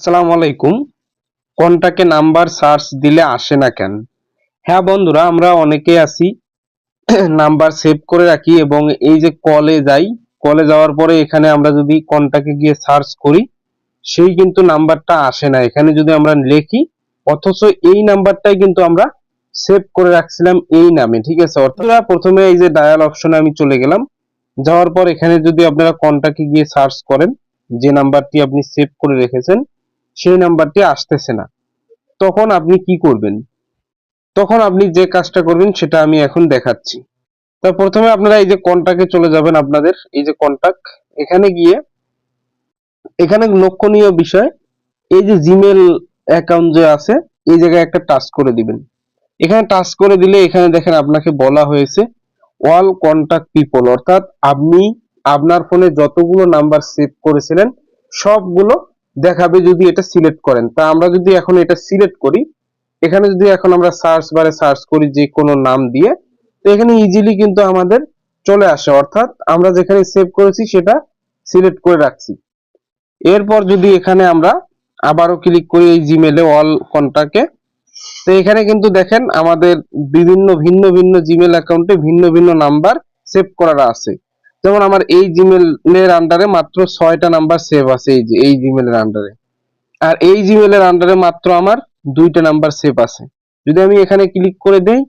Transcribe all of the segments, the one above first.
আসসালামু আলাইকুম। কন্টাকে number search দিলে আসে না কেন? হ্যাঁ বন্ধুরা, আমরা অনেকে আছি, নাম্বার সেভ করে রাখি এবং এই যে কলে যাই, কলে যাওয়ার পরে এখানে আমরা যদি কন্টাকে গিয়ে সার্চ করি, সেই কিন্তু নাম্বারটা আসে না। এখানে যদি আমরা লিখি, অথচ এই নাম্বারটাই কিন্তু আমরা সেভ করে রাখছিলাম এই নামে, ঠিক আছে? অর্থাৎ প্রথমে এই যে ডায়াল অপশনে আমি চলে গেলাম। যাওয়ার পর এখানে যদি আপনারা কন্টাকে গিয়ে সার্চ করেন, যে নাম্বারটি আপনি সেভ করে রেখেছেন সেই নাম্বারটি আসতেছে না। তখন আপনি কি করবেন? তখন আপনি যে কাজটা করবেন সেটা আমি এখন দেখাচ্ছি। তা প্রথমে আপনারা এই যে কন্টাক্টে চলে যাবেন আপনাদের, এই যে কন্টাক্ট এখানে গিয়ে এখানে লক্ষণীয় বিষয়, এই যে জিমেল অ্যাকাউন্ট যে আছে, এই জায়গায় একটা টাচ করে দিবেন। এখানে টাচ করে দিলে এখানে দেখেন আপনাকে বলা হয়েছে অল কন্টাক্ট পিপল অর্থাৎ আপনি আপনার ফোনে যতগুলো নাম্বার সেভ করেছিলেন, সবগুলো দেখাবে যদি এটা সিলেক্ট করেন। তা আমরা যদি এখন এটা সিলেক্ট করি, এখানে যদি এখন আমরা সার্চ বারে সার্চ করি যে কোনো নাম দিয়ে, তো এখানে ইজিলি কিন্তু আমাদের চলে আসে। অর্থাৎ আমরা যেখানে সেভ করেছি সেটা সিলেক্ট করে রাখছি। এরপর যদি এখানে আমরা আবারও ক্লিক করি এই জিমেলে অল কন্টাক্টে তো এখানে কিন্তু দেখেন আমাদের বিভিন্ন ভিন্ন ভিন্ন জিমেল অ্যাকাউন্টে ভিন্ন ভিন্ন নাম্বার সেভ করা আছে। যেমন আমার এই জিমেলের আন্ডারে মাত্র ছয়টা নাম্বার সেভ আছে, এই যে, এই জিমেলের আন্ডারে আর এই জিমেলের আন্ডারে মাত্র আমার দুইটা নাম্বার সেভ আছে। যদি আমি এখানে ক্লিক করে দেই,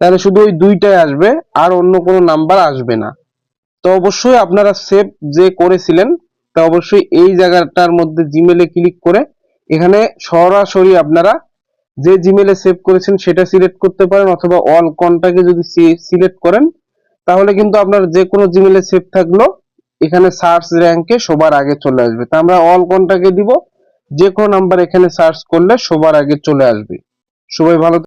তাহলে শুধু ওই দুইটাই আসবে, আর অন্য কোনো নাম্বার আসবে না। তো অবশ্যই আপনারা সেভ যে করেছিলেন, তা অবশ্যই এই জায়গাটার মধ্যে জিমেলে ক্লিক করে এখানে সরাসরি আপনারা যে জিমেলে সেভ করেছেন, সেটা সিলেক্ট করতে পারেন, অথবা অল কন্টাক্টে যদি সিলেক্ট করেন তাহলে কিন্তু আপনার যে কোনো জিমেলে সেভ থাকল, এখানে সার্চ র্যাঙ্কে সবার আগে চলে আসবে। তা আমরা অল কোনটাকে দিব? যে কোনো নাম্বার এখানে সার্চ করলে সবার আগে চলে আসবে। সবাই ভালো